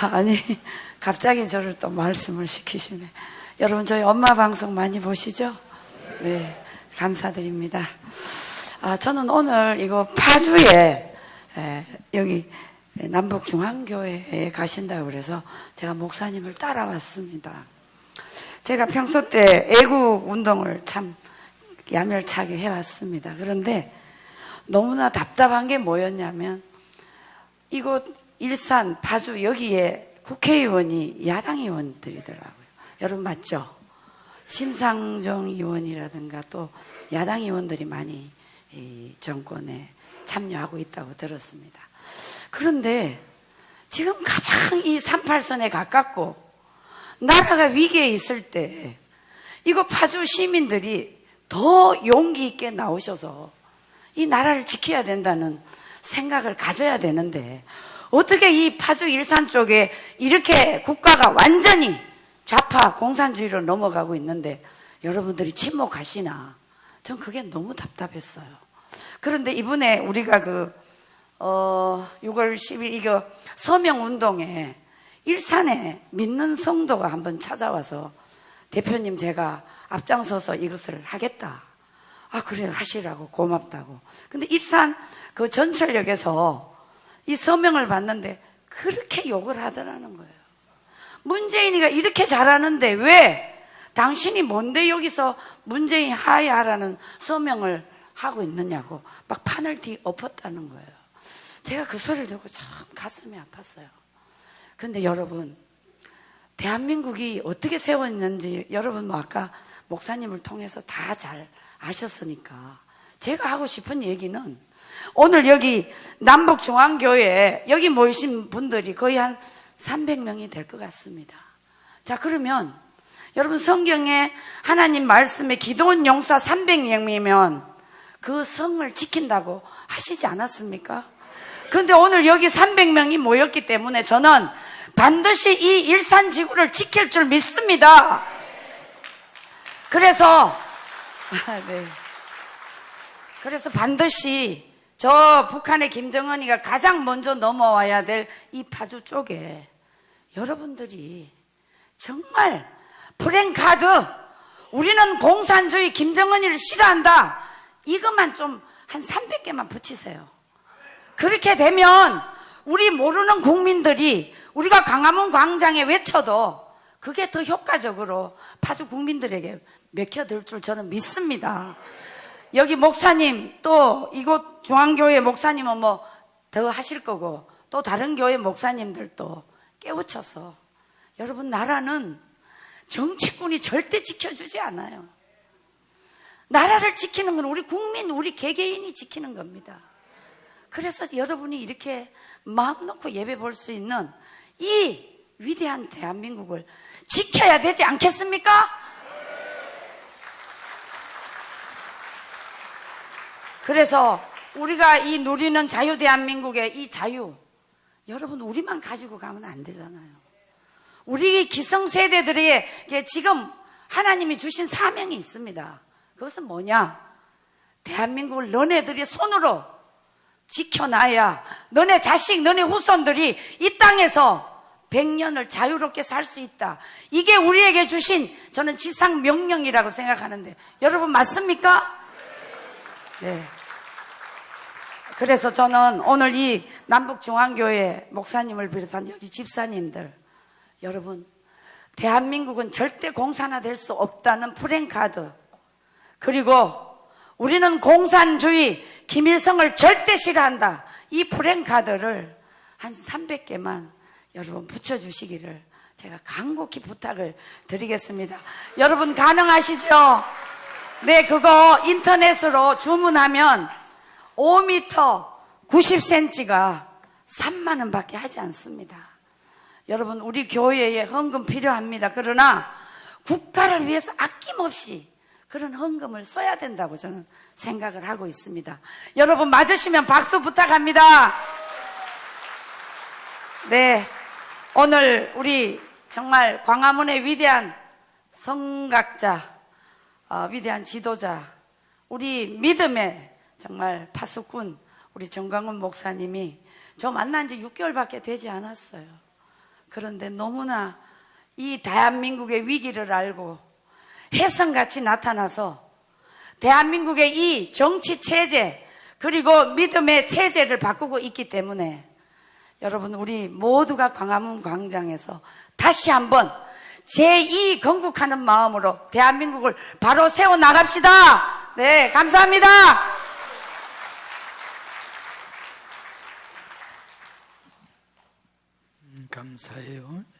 아니, 갑자기 저를 또 말씀을 시키시네. 여러분, 저희 엄마 방송 많이 보시죠? 네, 감사드립니다. 아, 저는 오늘 이거 파주에, 에, 여기 남북 중앙교회에 가신다고 그래서 제가 목사님을 따라왔습니다. 제가 평소 때 애국 운동을 참 야멸차게 해왔습니다. 그런데 너무나 답답한 게 뭐였냐면 이곳 일산, 파주 여기에 국회의원이 야당 의원들이더라고요. 여러분 맞죠? 심상정 의원이라든가 또 야당 의원들이 많이 이 정권에 참여하고 있다고 들었습니다. 그런데 지금 가장 이 38선에 가깝고 나라가 위기에 있을 때 이거 파주 시민들이 더 용기 있게 나오셔서 이 나라를 지켜야 된다는 생각을 가져야 되는데 어떻게 이 파주 일산 쪽에 이렇게 국가가 완전히 좌파 공산주의로 넘어가고 있는데 여러분들이 침묵하시나 전 그게 너무 답답했어요. 그런데 이번에 우리가 그 어, 6월 10일 이거 서명 운동에 일산에 믿는 성도가 한번 찾아와서 대표님 제가 앞장서서 이것을 하겠다. 아, 그래, 하시라고 고맙다고. 근데 일산 그 전철역에서 이 서명을 받는데 그렇게 욕을 하더라는 거예요. 문재인이가 이렇게 잘하는데 왜 당신이 뭔데 여기서 문재인 하야라는 서명을 하고 있느냐고 막 판을 뒤 엎었다는 거예요. 제가 그 소리를 듣고 참 가슴이 아팠어요. 근데 여러분, 대한민국이 어떻게 세웠는지 여러분 뭐 아까 목사님을 통해서 다 잘 아셨으니까 제가 하고 싶은 얘기는 오늘 여기 남북중앙교회 여기 모이신 분들이 거의 한 300명이 될 것 같습니다. 자, 그러면 여러분 성경에 하나님 말씀에 기도원 용사 300명이면 그 성을 지킨다고 하시지 않았습니까? 근데 오늘 여기 300명이 모였기 때문에 저는 반드시 이 일산 지구를 지킬 줄 믿습니다. 그래서 아, 네. 그래서 반드시 저 북한의 김정은이가 가장 먼저 넘어와야 될 이 파주 쪽에 여러분들이 정말 프랭카드 우리는 공산주의 김정은이를 싫어한다 이것만 좀 한 300개만 붙이세요 그렇게 되면 우리 모르는 국민들이 우리가 강화문 광장에 외쳐도 그게 더 효과적으로 파주 국민들에게 맥혀들 줄 저는 믿습니다. 여기 목사님 또 이곳 중앙교회 목사님은 뭐 더 하실 거고 또 다른 교회 목사님들도 깨우쳐서 여러분 나라는 정치꾼이 절대 지켜주지 않아요. 나라를 지키는 건 우리 국민, 우리 개개인이 지키는 겁니다. 그래서 여러분이 이렇게 마음 놓고 예배 볼 수 있는 이 위대한 대한민국을 지켜야 되지 않겠습니까? 그래서 우리가 이 누리는 자유 대한민국의 이 자유 여러분 우리만 가지고 가면 안 되잖아요. 우리 기성세대들에게 지금 하나님이 주신 사명이 있습니다. 그것은 뭐냐? 대한민국을 너네들이 손으로 지켜놔야 너네 자식, 너네 후손들이 이 땅에서 100년을 자유롭게 살 수 있다. 이게 우리에게 주신 저는 지상 명령이라고 생각하는데 여러분 맞습니까? 네. 그래서 저는 오늘 이 남북중앙교회 목사님을 비롯한 여기 집사님들 여러분 대한민국은 절대 공산화 될 수 없다는 프랭카드. 그리고 우리는 공산주의 김일성을 절대 싫어한다. 이 프랭카드를 한 300개만 여러분 붙여주시기를 제가 간곡히 부탁을 드리겠습니다. 여러분 가능하시죠? 네 그거 인터넷으로 주문하면 5m 90cm가 3만 원밖에 하지 않습니다. 여러분 우리 교회에 헌금 필요합니다. 그러나 국가를 위해서 아낌없이 그런 헌금을 써야 된다고 저는 생각을 하고 있습니다. 여러분 맞으시면 박수 부탁합니다. 네. 오늘 우리 정말 광화문의 위대한 성각자, 어, 위대한 지도자, 우리 믿음의 정말 파수꾼 우리 정광훈 목사님이 저 만난 지 6개월밖에 되지 않았어요. 그런데 너무나 이 대한민국의 위기를 알고 혜성같이 나타나서 대한민국의 이 정치 체제 그리고 믿음의 체제를 바꾸고 있기 때문에 여러분 우리 모두가 광화문 광장에서 다시 한번 제2 건국하는 마음으로 대한민국을 바로 세워 나갑시다. 네, 감사합니다. 음, 감사해요. 예.